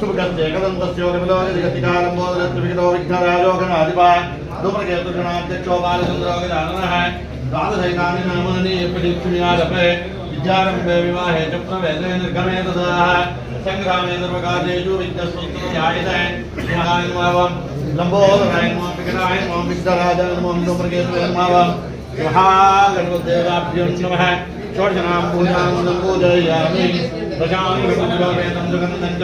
शुभगंधे कदंतस्योगमलोगतिकालम्बोधरत्विकिलोविघ्नरालोकनादिपा డేయ్. కదలు ద్వాదశైతాని నామాని ప్రదీక్షిణ్యాదపే విద్యారంభే వివాహే చ ప్రవేదే నిర్గమే తదాహ సంగ్రామే సర్వకార్యేషు విద్యస్వస్తుయాయతే జ్ఞానాయన్మావం లంబోదరాయన్మాం వికటాయన్మాం విఘ్నరాజాయన్మాం ధూమ్రకేతుయన్మావం మహాగణపతిదేవాభ్యో నమః షోడశనాం పూజాం సంపూజయామి దశాం గణపతివేదం సుగంధం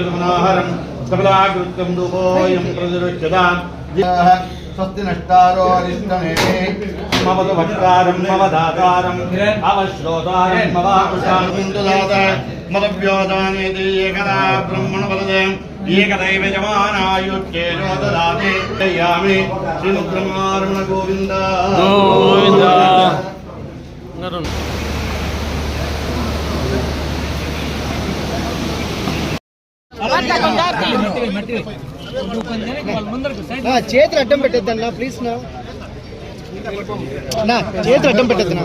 చ మనోహరం కమలాకృత్యం ధూపోయం ప్రతిరుచ్యతాం స్వస్తి నష్టారో అరిష్టమేమి మమదు భక్తారం మమ దాతారం అవశ్రోతారం మవాకుశాంతుదాత మదవ్యోదానేతి ఏకదా బ్రహ్మణ బలదే ఏకదైవ జమానాయుచ్చేజో దదాతి దయామి శ్రీముద్రమారమణ గోవింద గోవింద గారు నా చేతులు అడ్డం పెట్టద్దన్నా ప్లీజ్ నా. నా చేతులు అడ్డం పెట్టద్దన్నా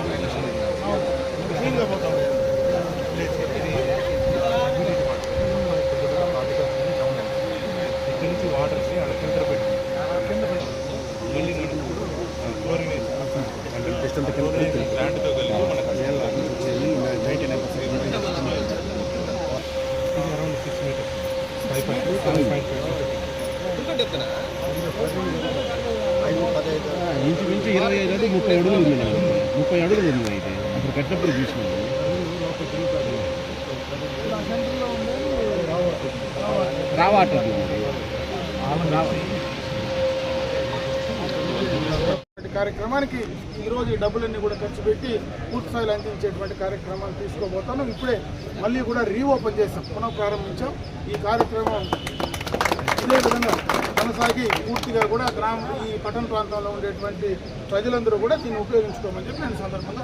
ఇరవై ఐదు అది ముప్పై అడుగులు ఉంది నాకు. ముప్పై అడుగులు ఉంది అయితే. అప్పుడు కట్టినప్పుడు చూసినాను రావట్లేదు కార్యక్రమానికి ఈరోజు ఈ డబ్బులన్నీ కూడా ఖర్చు పెట్టి పూర్తి స్థాయిలో అందించేటువంటి కార్యక్రమాలు తీసుకోబోతాను ఇప్పుడే మళ్ళీ కూడా రీఓపెన్ చేసాం పునఃప్రారంభించాం. ఈ కార్యక్రమం ఇదే విధంగా కొనసాగి పూర్తిగా కూడా గ్రామ ఈ పట్టణ ప్రాంతంలో ఉండేటువంటి ప్రజలందరూ కూడా దీన్ని ఉపయోగించుకోమని చెప్పి నేను సందర్భంగా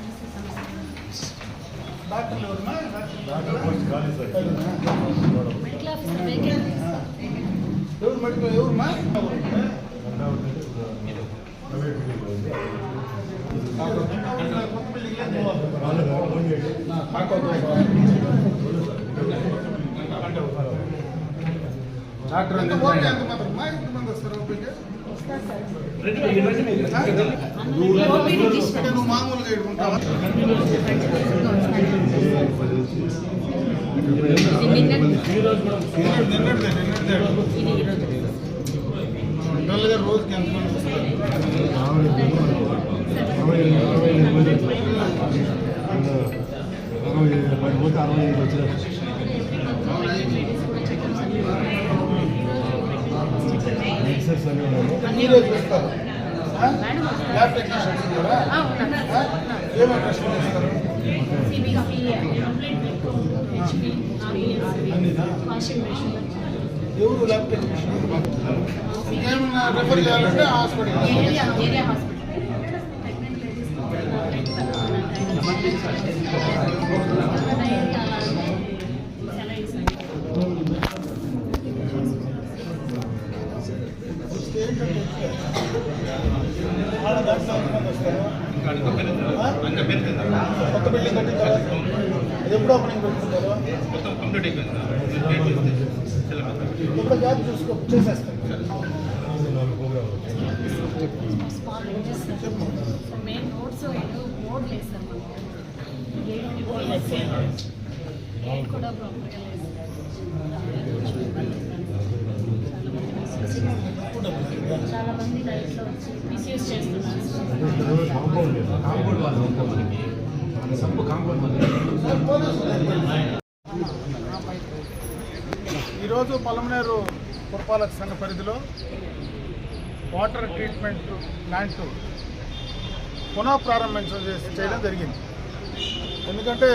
డాక్టర్లు ఎవరున్నా డాక్టర్ పోస్ట్ ఖాళీ సార్ మెడికల్ ఆఫీసర్ వేకెన్సీ ఎవరు మెడికల్ ఎవరున్నా కొత్త బిల్డింగ్ డాక్టర్ ఎంత నువ్వు మామూలుగా ఇడుకుంటావా రోజుకి పోతే అరవై ఐదు వచ్చినారు ఎక్సెస్ అని ఉన్నాము. మీరే చూస్తారు. ఆ? ల్యాబ్ టెక్నీషియన్స్ ఉన్నారా? ఏమేమి టెస్టులు చేస్తారు ఎవరు ల్యాబ్ టెక్నీషియన్? ఏమన్నా రెఫర్ చేయాలంటే హాస్పిటల్ కొత్త బిల్డింగ్ కట్టిన అది ఎప్పుడు ఓపెనింగ్ పెట్టుకుంటారు మొత్తం కంప్లీట్ చూసుకో చేసేస్తాను సార్ కూడా ప్రాపర్గా లేదు చాలా మంది లైఫ్లో వచ్చి మిస్యూజ్ చేస్తున్నారు. ఈరోజు పలమనేరు పురపాలక సంఘ పరిధిలో వాటర్ ట్రీట్మెంట్ ప్లాంట్ పునః ప్రారంభించడం చేసి- చేయడం జరిగింది. ఎందుకంటే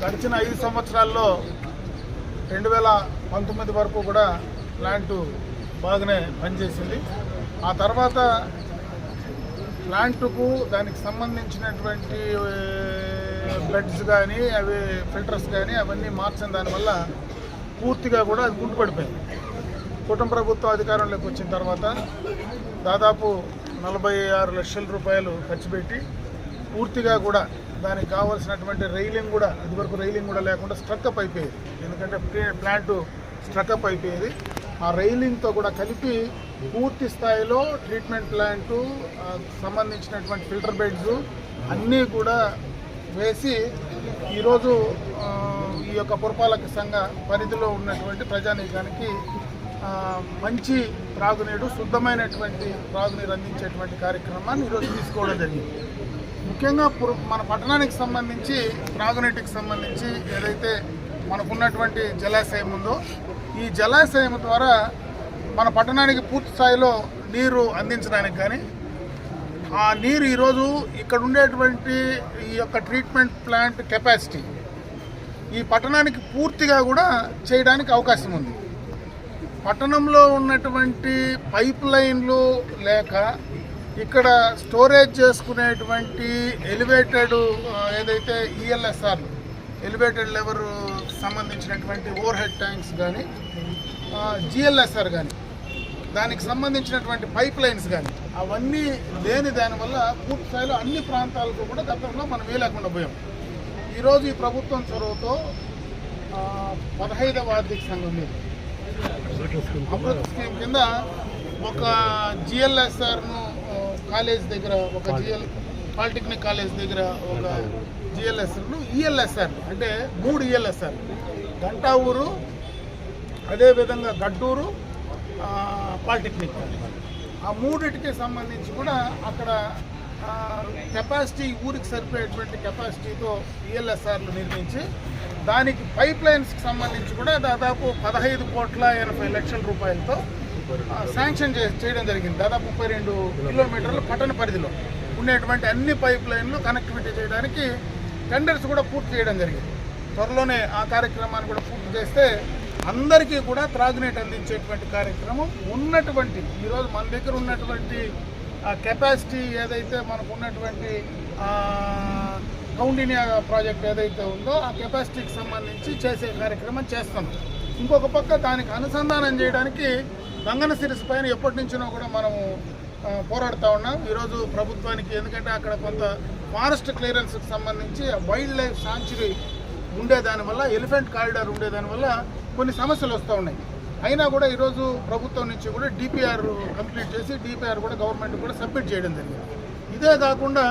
గడిచిన ఐదు సంవత్సరాల్లో రెండు వేల పంతొమ్మిది వరకు కూడా ప్లాంటు బాగానే పనిచేసింది. ఆ తర్వాత ప్లాంటుకు దానికి సంబంధించినటువంటి బెడ్స్ కానీ అవి ఫిల్టర్స్ కానీ అవన్నీ మార్చిన దానివల్ల పూర్తిగా కూడా అది కుంటుపడిపోయింది కుటుంబ ప్రభుత్వం అధికారంలోకి వచ్చిన తర్వాత దాదాపు నలభై ఆరు లక్షల రూపాయలు ఖర్చు పెట్టి పూర్తిగా కూడా దానికి కావాల్సినటువంటి రైలింగ్ కూడా ఇదివరకు రైలింగ్ కూడా లేకుండా స్ట్రక్అప్ అయిపోయేది. ఎందుకంటే ప్లాంటు ప్లాంట్ స్ట్రక్అప్ అయిపోయేది. ఆ రైలింగ్తో కూడా కలిపి పూర్తి స్థాయిలో ట్రీట్మెంట్ ప్లాంటు సంబంధించినటువంటి ఫిల్టర్ బెడ్స్ అన్నీ కూడా వేసి ఈరోజు ఈ యొక్క పురపాలక సంఘ పరిధిలో ఉన్నటువంటి ప్రజానీకానికి మంచి త్రాగునీరు శుద్ధమైనటువంటి త్రాగునీరు అందించేటువంటి కార్యక్రమాన్ని ఈరోజు తీసుకోవడం జరిగింది. ముఖ్యంగా మన పట్టణానికి సంబంధించి త్రాగునీటికి సంబంధించి ఏదైతే మనకున్నటువంటి జలాశయం ఉందో ఈ జలాశయం ద్వారా మన పట్టణానికి పూర్తి స్థాయిలో నీరు అందించడానికి కానీ ఆ నీరు ఈరోజు ఇక్కడ ఉండేటువంటి ఈ యొక్క ట్రీట్మెంట్ ప్లాంట్ కెపాసిటీ ఈ పట్టణానికి పూర్తిగా కూడా చేయడానికి అవకాశం ఉంది. పట్టణంలో ఉన్నటువంటి పైప్ లైన్లు లేక ఇక్కడ స్టోరేజ్ చేసుకునేటువంటి ఎలివేటెడ్ ఏదైతే ఈఎల్ఎస్ఆర్ ఎలివేటెడ్ లెవర్ సంబంధించినటువంటి ఓవర్ హెడ్ ట్యాంక్స్ కానీ జిఎల్ఎస్ఆర్ కానీ దానికి సంబంధించినటువంటి పైప్ లైన్స్ కానీ అవన్నీ లేని దానివల్ల పూర్తి స్థాయిలో అన్ని ప్రాంతాలకు కూడా గతంలో మనం వేయలేకుండా పోయాం. ఈరోజు ఈ ప్రభుత్వం చొరవతో పదహైదవ ఆర్థిక సంఘం మీద అమృత్ స్కీమ్ కింద ఒక జిఎల్ఎస్ఆర్ను కాలేజ్ దగ్గర ఒక జిఎల్ పాలిటెక్నిక్ కాలేజ్ దగ్గర ఒక జిఎల్ఎస్ఆర్ను ఈఎల్ఎస్ఆర్ అంటే మూడు ఈఎల్ఎస్ఆర్ గంటా ఊరు అదేవిధంగా గడ్డూరు పాలిటెక్నిక్ ఆ మూడిటికి సంబంధించి కూడా అక్కడ కెపాసిటీ ఊరికి సరిపోయేటువంటి కెపాసిటీతో ఈఎల్ఎస్ఆర్లు నిర్మించి దానికి పైప్ లైన్స్కి సంబంధించి కూడా దాదాపు పదహైదు కోట్ల ఎనభై లక్షల రూపాయలతో శాంక్షన్ చేయడం జరిగింది. దాదాపు ముప్పై రెండు కిలోమీటర్ల పట్టణ పరిధిలో. ఉండేటువంటి అన్ని పైప్ లైన్లు కనెక్టివిటీ చేయడానికి టెండర్స్ కూడా పూర్తి చేయడం జరిగింది. త్వరలోనే ఆ కార్యక్రమాన్ని కూడా పూర్తి చేస్తే అందరికీ కూడా త్రాగునీటి అందించేటువంటి కార్యక్రమం ఉన్నటువంటి ఈరోజు మన దగ్గర ఉన్నటువంటి ఆ కెపాసిటీ ఏదైతే మనకు ఉన్నటువంటి ఆ, కౌండినియా ప్రాజెక్ట్ ఏదైతే ఉందో ఆ కెపాసిటీకి సంబంధించి చేసే కార్యక్రమం చేస్తాం ఇంకొక పక్క దానికి అనుసంధానం చేయడానికి గంగన సిరిస్ పైన ఎప్పటి నుంచినో కూడా మనము పోరాడుతూ ఉన్నాం. ఈరోజు ప్రభుత్వానికి ఎందుకంటే అక్కడ కొంత ఫారెస్ట్ క్లియరెన్స్కి సంబంధించి వైల్డ్ లైఫ్ సాంచురీ ఉండేదానివల్ల ఎలిఫెంట్ కారిడార్ ఉండేదాని వల్ల కొన్ని సమస్యలు వస్తూ ఉన్నాయి. అయినా కూడా ఈరోజు ప్రభుత్వం నుంచి కూడా డిపిఆర్ కంప్లీట్ చేసి డిపిఆర్ కూడా గవర్నమెంట్ కూడా సబ్మిట్ చేయడం జరిగింది. ఇదే కాకుండా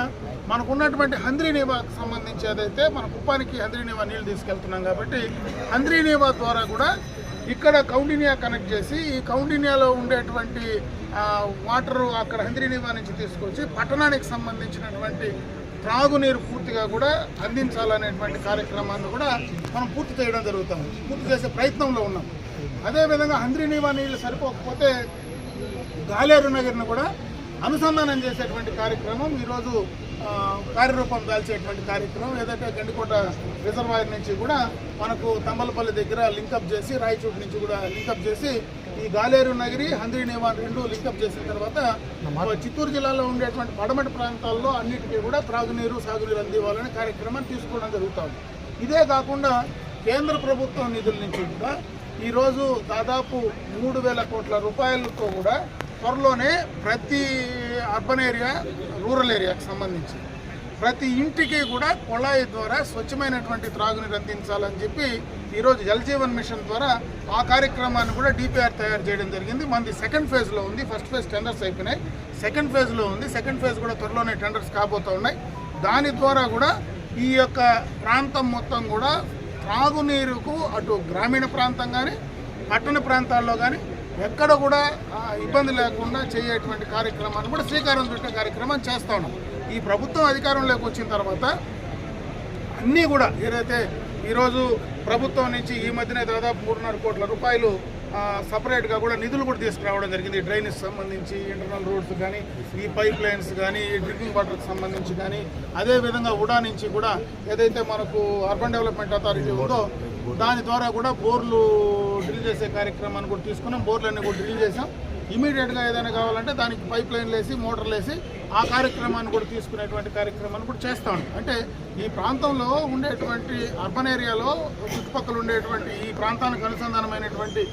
మనకున్నటువంటి హంద్రీనీవాకు సంబంధించి ఏదైతే మన కుప్పానికి హంద్రీనీవా నీళ్ళు తీసుకెళ్తున్నాం కాబట్టి హంద్రీనీవా ద్వారా కూడా ఇక్కడ కౌండినియా కనెక్ట్ చేసి ఈ కౌండినియాలో ఉండేటువంటి వాటర్ అక్కడ హంద్రీనివా నుంచి తీసుకొచ్చి పట్టణానికి సంబంధించినటువంటి త్రాగునీరు పూర్తిగా కూడా అందించాలనేటువంటి కార్యక్రమాన్ని కూడా మనం పూర్తి చేయడం జరుగుతుంది. పూర్తి చేసే ప్రయత్నంలో ఉన్నాం. అదేవిధంగా హంద్రీనివా నీళ్ళు సరిపోకపోతే గాలేరు నగర్ను కూడా అనుసంధానం చేసేటువంటి కార్యక్రమం ఈరోజు కార్యరూపం దాల్చేటువంటి కార్యక్రమం ఏదైతే గండికోట రిజర్వాయర్ నుంచి కూడా మనకు తంబలపల్లి దగ్గర లింకప్ చేసి రాయచూటి నుంచి కూడా లింకప్ చేసి ఈ గాలేరు నగరి హంద్రీనేవా రెండు లింకప్ చేసిన తర్వాత చిత్తూరు జిల్లాలో ఉండేటువంటి పడమటి ప్రాంతాల్లో అన్నిటికీ కూడా త్రాగునీరు సాగునీరు అందివ్వాలనే కార్యక్రమాన్ని తీసుకోవడం జరుగుతుంది ఇదే కాకుండా కేంద్ర ప్రభుత్వం నిధుల నుంచి కూడా ఈరోజు దాదాపు మూడు వేల కోట్ల రూపాయలతో కూడా త్వరలోనే ప్రతి అర్బన్ ఏరియా రూరల్ ఏరియాకి సంబంధించి. ప్రతి ఇంటికి కూడా కుళాయి ద్వారా స్వచ్ఛమైనటువంటి త్రాగునీరు అందించాలని చెప్పి ఈరోజు జల్ జీవన్ మిషన్ ద్వారా ఆ కార్యక్రమాన్ని కూడా డిపిఆర్ తయారు చేయడం జరిగింది. మనది సెకండ్ ఫేజ్లో ఉంది. ఫస్ట్ ఫేజ్ టెండర్స్ అయిపోయినాయి. సెకండ్ ఫేజ్లో ఉంది. సెకండ్ ఫేజ్ కూడా త్వరలోనే టెండర్స్ కాబోతూ ఉన్నాయి. దాని ద్వారా కూడా ఈ యొక్క ప్రాంతం మొత్తం కూడా త్రాగునీరుకు అటు గ్రామీణ ప్రాంతం కానీ పట్టణ ప్రాంతాల్లో కానీ ఎక్కడ కూడా ఇబ్బంది లేకుండా చేయటువంటి కార్యక్రమాన్ని కూడా శ్రీకారం చుట్టిన కార్యక్రమం చేస్తా ఉన్నాం. ఈ ప్రభుత్వం అధికారంలోకి వచ్చిన తర్వాత అన్నీ కూడా ఏదైతే ఈరోజు ప్రభుత్వం నుంచి ఈ మధ్యనే దాదాపు మూడున్నర కోట్ల రూపాయలు సపరేట్గా కూడా నిధులు కూడా తీసుకురావడం జరిగింది. డ్రైనేజ్ సంబంధించి ఇంటర్నల్ రోడ్స్ కానీ ఈ పైప్ లైన్స్ కానీ ఈ డ్రింకింగ్ వాటర్కి సంబంధించి కానీ అదేవిధంగా ఉడా నుంచి కూడా ఏదైతే మనకు అర్బన్ డెవలప్మెంట్ అథారిటీ ఉందో దాని ద్వారా కూడా బోర్లు డ్రిల్ చేసే కార్యక్రమాన్ని కూడా తీసుకున్నాం. బోర్లన్నీ కూడా డ్రిల్ చేసాం ఇమీడియట్గా ఏదైనా కావాలంటే దానికి పైప్ లైన్లు వేసి మోటార్లు వేసి ఆ కార్యక్రమాన్ని కూడా తీసుకునేటువంటి కార్యక్రమాన్ని కూడా చేస్తాం అంటే ఈ ప్రాంతంలో ఉండేటువంటి అర్బన్ ఏరియాలో చుట్టుపక్కల ఉండేటువంటి ఈ ప్రాంతానికి అనుసంధానమైనటువంటి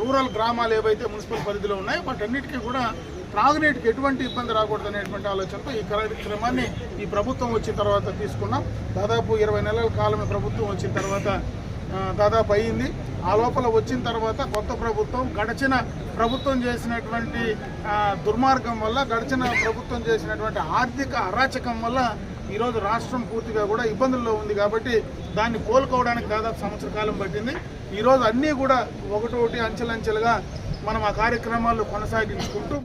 రూరల్ గ్రామాలు ఏవైతే మున్సిపల్ పరిధిలో ఉన్నాయో వాటన్నిటికీ కూడా త్రాగునీటికి ఎటువంటి ఇబ్బంది రాకూడదు అనేటువంటి ఆలోచనతో ఈ కార్యక్రమాన్ని ఈ ప్రభుత్వం వచ్చిన తర్వాత తీసుకున్నాం. దాదాపు ఇరవై నెలల కాలమే ప్రభుత్వం వచ్చిన తర్వాత దాదాపు అయ్యింది. ఆ లోపల వచ్చిన తర్వాత కొత్త ప్రభుత్వం గడిచిన ప్రభుత్వం చేసినటువంటి దుర్మార్గం వల్ల గడిచిన ప్రభుత్వం చేసినటువంటి ఆర్థిక అరాచకం వల్ల ఈరోజు రాష్ట్రం పూర్తిగా కూడా ఇబ్బందుల్లో ఉంది కాబట్టి దాన్ని కోలుకోవడానికి దాదాపు సంవత్సర కాలం పట్టింది. ఈరోజు అన్నీ కూడా ఒకటొకటి అంచెలంచెలుగా మనం ఆ కార్యక్రమాలు కొనసాగించుకుంటూ